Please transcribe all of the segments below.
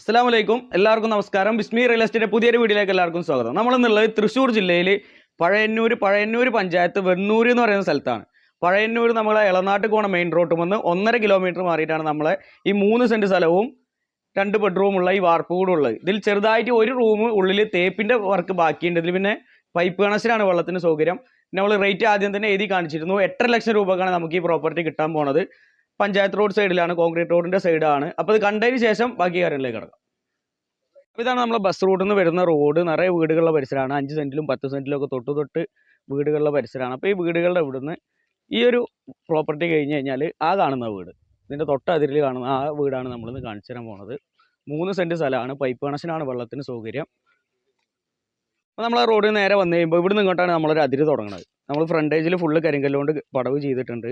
അസ്സാം വലൈക്കും എല്ലാവർക്കും നമസ്കാരം. ബിസ്മി റിയൽ എസ്റ്റേറ്റ് പുതിയൊരു വീഡിയോയിലേക്ക് എല്ലാവർക്കും സ്വാഗതം. നമ്മൾ എന്നുള്ളത് തൃശ്ശൂർ ജില്ലയിൽ പഴയന്നൂർ പഴയന്നൂർ പഞ്ചായത്ത് വെണ്ണൂർ എന്ന് പറയുന്ന സ്ഥലത്താണ്. പഴയന്നൂർ നമ്മളെ ഇളനാട്ട് കോണ മെയിൻ റോഡ് വന്ന് ഒന്നര കിലോമീറ്റർ മാറിയിട്ടാണ് നമ്മളെ ഈ മൂന്ന് സെന്റ് സ്ഥലവും രണ്ട് ബെഡ്റൂമുള്ള ഈ വാർപ്പ് കൂടെ ഉള്ളത്. ഇതിൽ ചെറുതായിട്ട് ഒരു റൂം ഉള്ളിൽ തേപ്പിന്റെ വർക്ക് ബാക്കിയുണ്ട്. ഇതിൽ പിന്നെ പൈപ്പ് കണക്ഷനാണ് വെള്ളത്തിന് സൗകര്യം. നമ്മൾ റേറ്റ് ആദ്യം തന്നെ എഴുതി കാണിച്ചിരുന്നു. എട്ടര ലക്ഷം രൂപക്കാണ് നമുക്ക് ഈ പ്രോപ്പർട്ടി കിട്ടാൻ പോണത്. പഞ്ചായത്ത് റോഡ് സൈഡിലാണ് കോൺക്രീറ്റ് റോഡിന്റെ സൈഡാണ്. അപ്പോൾ ഇത് കണ്ടതിന് ശേഷം ബാക്കി കാര്യങ്ങളിലേക്ക് കിടക്കാം. അപ്പോൾ ഇതാണ് നമ്മളെ ബസ് റൂട്ടിൽ നിന്ന് വരുന്ന റോഡ്. നിറയെ വീടുകളുടെ പരിസരമാണ് അഞ്ച് സെന്റിലും പത്ത് സെന്റിലും ഒക്കെ തൊട്ട് തൊട്ട് വീടുകളുടെ പരിസരമാണ് അപ്പോൾ ഈ വീടുകളുടെ ഇവിടുന്ന് ഈ ഒരു പ്രോപ്പർട്ടി കഴിഞ്ഞ് കഴിഞ്ഞാൽ ആ കാണുന്ന വീട്. ഇതിന്റെ തൊട്ട് അതിരിൽ കാണുന്ന ആ വീടാണ് നമ്മളിന്ന് കാണിച്ചു തരാൻ പോണത്. മൂന്ന് സെന്റ് സ്ഥലമാണ്. പൈപ്പ് കണക്ഷനാണ് വെള്ളത്തിന് സൗകര്യം. അപ്പോൾ നമ്മൾ ആ റോഡിൽ നേരെ വന്നു കഴിയുമ്പോൾ ഇവിടെ നിന്ന് ഇങ്ങോട്ടാണ് നമ്മളൊരു അതിര് തുടങ്ങുന്നത് നമ്മൾ ഫ്രണ്ടേജിൽ ഫുള്ള് കരിങ്കല്ലുകൊണ്ട് പടവ് ചെയ്തിട്ടുണ്ട്.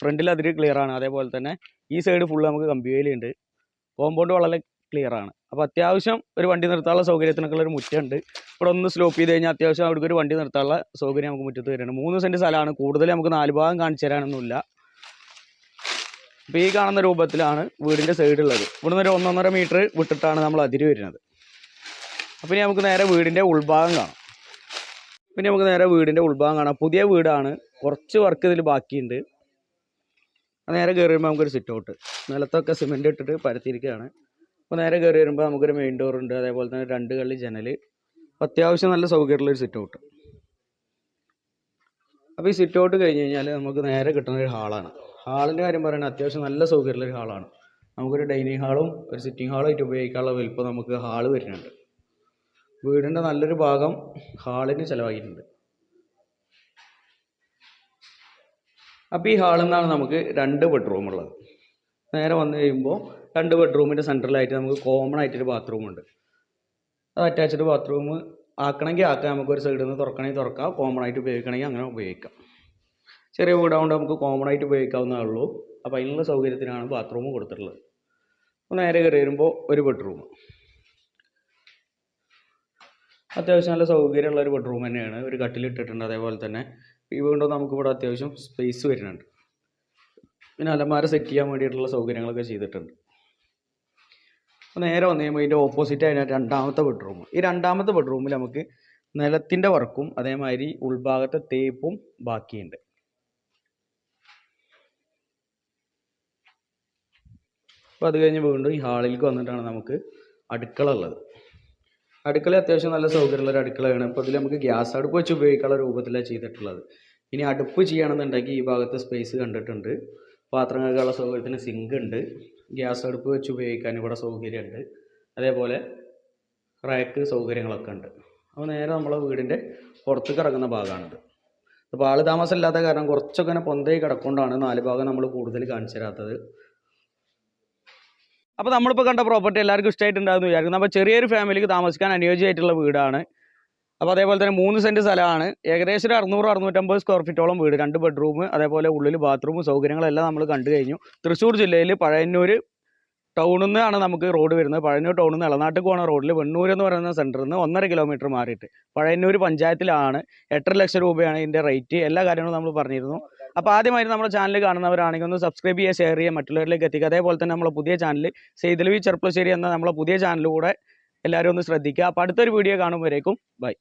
ഫ്രണ്ടിൽ അതിൽ ക്ലിയർ ആണ്. അതേപോലെ തന്നെ ഈ സൈഡ് ഫുള്ള് നമുക്ക് കമ്പി വേലിയുണ്ട് കോമ്പൗണ്ട് വളരെ ക്ലിയർ ആണ്. അപ്പോൾ അത്യാവശ്യം ഒരു വണ്ടി നിർത്താനുള്ള സൗകര്യത്തിനൊക്കെ ഒരു മുറ്റുണ്ട് ഇവിടെ ഒന്ന് സ്ലോപ്പ് ചെയ്ത് കഴിഞ്ഞാൽ അത്യാവശ്യം അവിടെ ഒരു വണ്ടി നിർത്താനുള്ള സൗകര്യം നമുക്ക് മുറ്റത്ത് വരുന്നുണ്ട് മൂന്ന് സെന്റ് സ്ഥലമാണ്. കൂടുതൽ നമുക്ക് നാല് ഭാഗം കാണിച്ചു തരാനൊന്നുമില്ല. അപ്പോൾ ഈ കാണുന്ന രൂപത്തിലാണ് വീടിന്റെ സൈഡുള്ളത് ഇവിടുന്ന് ഒരു ഒന്നൊന്നര മീറ്റർ വിട്ടിട്ടാണ് നമ്മൾ അതിര് വരുന്നത്. അപ്പോൾ ഇനി നമുക്ക് നേരെ വീടിന്റെ ഉൾഭാഗം കാണാം. പിന്നെ നമുക്ക് നേരെ വീടിന്റെ ഉൾഭാഗം കാണാം. പുതിയ വീടാണ്. കുറച്ച് വർക്ക് ഇതിൽ ബാക്കിയുണ്ട്. നേരെ കയറി വരുമ്പോൾ നമുക്കൊരു സിറ്റ് ഔട്ട് നിലത്തൊക്കെ സിമെന്റ് ഇട്ടിട്ട് പരത്തിയിരിക്കുകയാണ് അപ്പോൾ നേരെ കയറി വരുമ്പോൾ നമുക്കൊരു മെയിൻ ഡോർ ഉണ്ട്. അതേപോലെ തന്നെ രണ്ട് കള്ളി ജനൽ അത്യാവശ്യം നല്ല സൗകര്യമുള്ളൊരു സിറ്റ് ഔട്ട് അപ്പോൾ ഈ സിറ്റ് ഔട്ട് കഴിഞ്ഞ് കഴിഞ്ഞാൽ നമുക്ക് നേരെ കിട്ടുന്ന ഒരു ഹാളാണ് ഹാളിന്റെ കാര്യം പറയുന്നത് അത്യാവശ്യം നല്ല സൗകര്യമുള്ളൊരു ഹാളാണ് നമുക്കൊരു ഡൈനിങ് ഹാളും ഒരു സിറ്റിംഗ് ഹാളും ആയിട്ട് ഉപയോഗിക്കാനുള്ള വലിപ്പം നമുക്ക് ഹാൾ വരുന്നുണ്ട്. വീടിന്റെ നല്ലൊരു ഭാഗം ഹാളിന് ചിലവാക്കിയിട്ടുണ്ട്. അപ്പോൾ ഈ ഹാളിൽ നിന്നാണ് നമുക്ക് രണ്ട് ബെഡ്റൂം ഉള്ളത്. നേരെ വന്നു കഴിയുമ്പോൾ രണ്ട് ബെഡ്റൂമിന്റെ സെന്ററിലായിട്ട് നമുക്ക് കോമൺ ആയിട്ടൊരു ബാത്റൂം ഉണ്ട്. അത് അറ്റാച്ച്ഡ് ബാത്റൂം ആക്കണമെങ്കിൽ ആക്കാം. നമുക്ക് ഒരു സൈഡിൽ നിന്ന് തുറക്കണമെങ്കിൽ തുറക്കാം. കോമൺ ആയിട്ട് ഉപയോഗിക്കണമെങ്കിൽ അങ്ങനെ ഉപയോഗിക്കാം. ചെറിയ വീടാവുകൊണ്ട് നമുക്ക് കോമൺ ആയിട്ട് ഉപയോഗിക്കാവുന്നതേ ഉള്ളൂ. അപ്പോൾ അതിനുള്ള സൗകര്യത്തിനാണ് ബാത്റൂം കൊടുത്തിട്ടുള്ളത്. അപ്പോൾ നേരെ കയറി വരുമ്പോൾ ഒരു ബെഡ്റൂം അത്യാവശ്യം നല്ല സൗകര്യമുള്ള ഒരു ബെഡ്റൂം തന്നെയാണ്. ഒരു കട്ടിലിട്ടിട്ടുണ്ട് അതേപോലെ തന്നെ. ഈ വീണ്ടും നമുക്കിവിടെ അത്യാവശ്യം സ്പേസ് വരുന്നുണ്ട്. പിന്നെ അലമാര സെറ്റ് ചെയ്യാൻ വേണ്ടിയിട്ടുള്ള സൗകര്യങ്ങളൊക്കെ ചെയ്തിട്ടുണ്ട്. അപ്പോൾ നേരെ വന്നു കഴിയുമ്പോൾ ഇതിന്റെ ഓപ്പോസിറ്റ് ആയിട്ട് രണ്ടാമത്തെ ബെഡ്റൂം ഈ രണ്ടാമത്തെ ബെഡ്റൂമിൽ നമുക്ക് നിലത്തിന്റെ വർക്കും അതേമാതിരി ഉൾഭാഗത്തെ തേപ്പും ബാക്കിയുണ്ട്. അപ്പോൾ അത് കഴിഞ്ഞ് വീണ്ടും ഈ ഹാളിലേക്ക് വന്നിട്ടാണ് നമുക്ക് അടുക്കള ഉള്ളത്. അടുക്കള അത്യാവശ്യം നല്ല സൗകര്യമുള്ള ഒരു അടുക്കളയാണ്. അപ്പോൾ ഇതിൽ നമുക്ക് ഗ്യാസ് അടുപ്പ് വെച്ച് ഉപയോഗിക്കാനുള്ള രൂപത്തിലാണ് ചെയ്തിട്ടുള്ളത്. ഇനി അടുപ്പ് ചെയ്യണമെന്നുണ്ടെങ്കിൽ ഈ ഭാഗത്ത് സ്പേസ് കണ്ടിട്ടുണ്ട്. പാത്രം കഴുകാനുള്ള സൗകര്യത്തിന് സിങ്ക് ഉണ്ട്. ഗ്യാസ് അടുപ്പ് വെച്ച് ഉപയോഗിക്കാൻ ഇവിടെ സൗകര്യമുണ്ട്. അതേപോലെ റാക്ക് സൗകര്യങ്ങളൊക്കെ ഉണ്ട്. അപ്പോൾ നേരെ നമ്മളെ വീടിന്റെ പുറത്തേക്ക് ഇറങ്ങുന്ന ഭാഗമാണിത്. അപ്പോൾ ആൾ താമസമില്ലാത്ത കാരണം കുറച്ചൊക്കെ ഇങ്ങനെ പൊന്തയി കിടക്കൊണ്ടാണ് നാല് ഭാഗം നമ്മൾ കൂടുതൽ കാണിച്ചു തരാത്തത്. അപ്പോൾ നമ്മളിപ്പോൾ കണ്ട പ്രോപ്പർട്ടി എല്ലാവർക്കും ഇഷ്ടമായിട്ടുണ്ടാകുന്നു വിചാരിക്കുന്നു. അപ്പോൾ ചെറിയൊരു ഫാമിലിക്ക് താമസിക്കാൻ അനുയോജ്യമായിട്ടുള്ള വീടാണ്. അപ്പോൾ അതേപോലെ തന്നെ മൂന്ന് സെന്റ് സ്ഥലമാണ്. ഏകദേശം ഒരു അറുന്നൂറ് അറുന്നൂറ്റമ്പത് സ്ക്വയർ ഫീറ്റോളം വീട്. രണ്ട് ബെഡ്റൂം അതേപോലെ ഉള്ളിൽ ബാത്റൂം സൗകര്യങ്ങളെല്ലാം നമ്മൾ കണ്ടു കഴിഞ്ഞു. തൃശ്ശൂർ ജില്ലയിൽ പഴയന്നൂർ ടൗണിൽ നിന്നാണ് നമുക്ക് റോഡ് വരുന്നത്. പഴയന്നൂർ ടൗണിൽ നിന്ന് ഇളനാട്ട് പോണ റോഡിൽ വെണ്ണൂർ എന്ന് പറയുന്ന സെന്ററിൽ നിന്ന് ഒന്നര കിലോമീറ്റർ മാറിയിട്ട്. പഴയന്നൂർ പഞ്ചായത്തിലാണ് എട്ടര ലക്ഷം രൂപയാണ് ഇതിന്റെ റേറ്റ് എല്ലാ കാര്യങ്ങളും നമ്മൾ പറഞ്ഞിരുന്നു. അപ്പോൾ ആദ്യമായിട്ട് നമ്മുടെ ചാനൽ കാണുന്നവരാണെങ്കിൽ ഒന്ന് സബ്സ്ക്രൈബ് ചെയ്യുക ഷെയർ ചെയ്യുക മറ്റുള്ളവരിലേക്ക് എത്തിക്കുക. അതേപോലെ തന്നെ നമ്മളെ പുതിയ ചാനൽ സെയ്തലവി ചെർപ്പശ്ശേരി എന്ന നമ്മളെ പുതിയ ചാനൽ കൂടെ എല്ലാവരും ഒന്ന് ശ്രദ്ധിക്കുക. അപ്പോൾ അടുത്തൊരു വീഡിയോ കാണുമ്പോഴേക്കും ബൈ